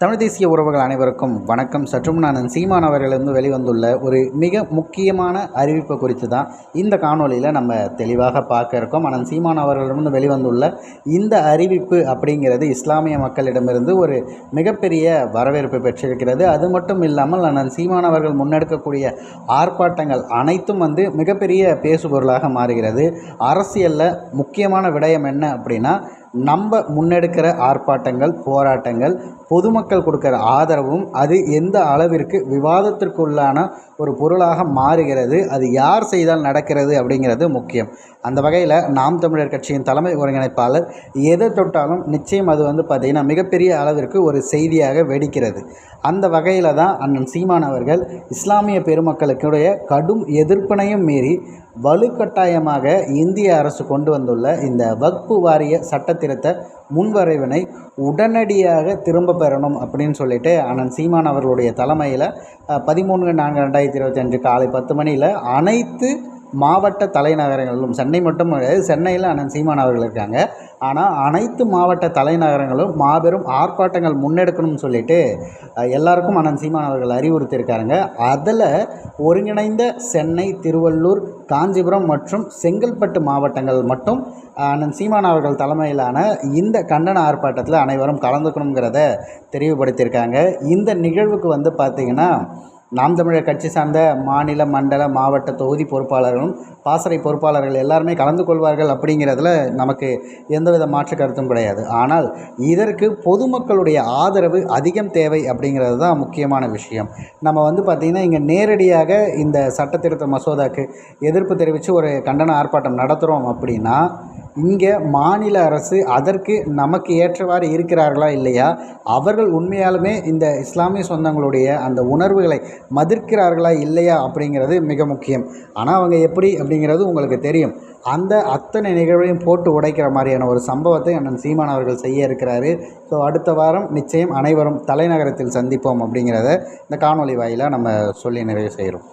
தமிழ் தேசிய உறவுகள் அனைவருக்கும் வணக்கம். சற்றும் நான் சீமான் அவர்களிருந்து வெளிவந்துள்ள ஒரு மிக முக்கியமான அறிவிப்பு குறித்து தான் இந்த காணொலியில் நம்ம தெளிவாக பார்க்க இருக்கோம். ஆனால் சீமான் அவர்களிடமிருந்து வெளிவந்துள்ள இந்த அறிவிப்பு அப்படிங்கிறது இஸ்லாமிய மக்களிடமிருந்து ஒரு மிகப்பெரிய வரவேற்பு பெற்றிருக்கிறது. அது மட்டும் இல்லாமல் அண்ணன் சீமான் அவர்கள் முன்னெடுக்கக்கூடிய ஆர்ப்பாட்டங்கள் அனைத்தும் வந்து மிகப்பெரிய பேசுபொருளாக மாறுகிறது. அரசியலில் முக்கியமான விடயம் என்ன அப்படின்னா நம்ம முன்னெடுக்கிற ஆர்ப்பாட்டங்கள் போராட்டங்கள் பொதுமக்கள் கொடுக்குற ஆதரவும் அது எந்த அளவிற்கு விவாதத்திற்குள்ளான ஒரு பொருளாக மாறுகிறது அது யார் செய்தால் நடக்கிறது அப்படிங்கிறது முக்கியம். அந்த வகையில் நாம் தமிழர் கட்சியின் தலைமை ஒருங்கிணைப்பாளர் எதை தொட்டாலும் நிச்சயம் அது வந்து பார்த்திங்கன்னா மிகப்பெரிய அளவிற்கு ஒரு செய்தியாக வெடிக்கிறது. அந்த வகையில் தான் அண்ணன் சீமான் அவர்கள் இஸ்லாமிய பெருமக்களுக்குடைய கடும் எதிர்ப்பினையும் மீறி வலுக்கட்டாயமாக இந்திய அரசு கொண்டு வந்துள்ள இந்த வக்பு வாரிய சட்டத்தை சட்டத்திருத்த முன்வரைவினை உடனடியாக திரும்ப பெறணும் அப்படின்னு சொல்லிட்டு அண்ணன் சீமான் அவர்களுடைய தலைமையில் பதிமூணு நான்கு ரெண்டாயிரத்தி இருபத்தி அஞ்சு காலை பத்து மணியில் அனைத்து மாவட்ட தலைநகரங்களிலும் சென்னை மட்டும் கிடையாது சென்னையில் அண்ணன் சீமான் அவர்கள் இருக்காங்க. ஆனால் அனைத்து மாவட்ட தலைநகரங்களும் மாபெரும் ஆர்ப்பாட்டங்கள் முன்னெடுக்கணும்னு சொல்லிட்டு எல்லாருக்கும் அண்ணன் சீமான் அவர்கள் அறிவுறுத்தியிருக்காருங்க. அதில் ஒருங்கிணைந்த சென்னை திருவள்ளூர் காஞ்சிபுரம் மற்றும் செங்கல்பட்டு மாவட்டங்கள் மட்டும் அண்ணன் சீமான் அவர்கள் தலைமையிலான இந்த கண்டன ஆர்ப்பாட்டத்தில் அனைவரும் கலந்துக்கணுங்கிறத தெளிவுபடுத்தியிருக்காங்க. இந்த நிகழ்வுக்கு வந்து பார்த்திங்கன்னா நாம் தமிழர் கட்சி சார்ந்த மாநில மண்டல மாவட்ட தொகுதி பொறுப்பாளர்களும் பாசறை பொறுப்பாளர்கள் எல்லாருமே கலந்து கொள்வார்கள் அப்படிங்கிறதுல நமக்கு எந்தவித மாற்று கருத்தும் கிடையாது. ஆனால் இதற்கு பொதுமக்களுடைய ஆதரவு அதிகம் தேவை அப்படிங்கிறது தான் முக்கியமான விஷயம். நம்ம வந்து பார்த்திங்கன்னா இங்கே நேரடியாக இந்த சட்டத்திருத்த மசோதாக்கு எதிர்ப்பு தெரிவித்து ஒரு கண்டன ஆர்ப்பாட்டம் நடத்துகிறோம் அப்படின்னா இங்கே மாநில அரசு அதற்கு நமக்கு ஏற்றவாறு இருக்கிறார்களா இல்லையா? அவர்கள் உண்மையாலுமே இந்த இஸ்லாமிய சொந்தங்களுடைய அந்த உணர்வுகளை மதிர்க்கிறார்களா இல்லையா அப்படிங்கிறது மிக முக்கியம். ஆனால் அவங்க எப்படி அப்படிங்கிறது உங்களுக்கு தெரியும். அந்த அத்தனை நிகழ்வையும் போட்டு உடைக்கிற மாதிரியான ஒரு சம்பவத்தை அண்ணன் சீமான் அவர்கள் செய்ய இருக்கிறாரு. ஸோ அடுத்த வாரம் நிச்சயம் அனைவரும் தலைநகரத்தில் சந்திப்போம் அப்படிங்கிறத இந்த காணொலி வாயிலாக நம்ம சொல்லி நிறைவு செய்கிறோம்.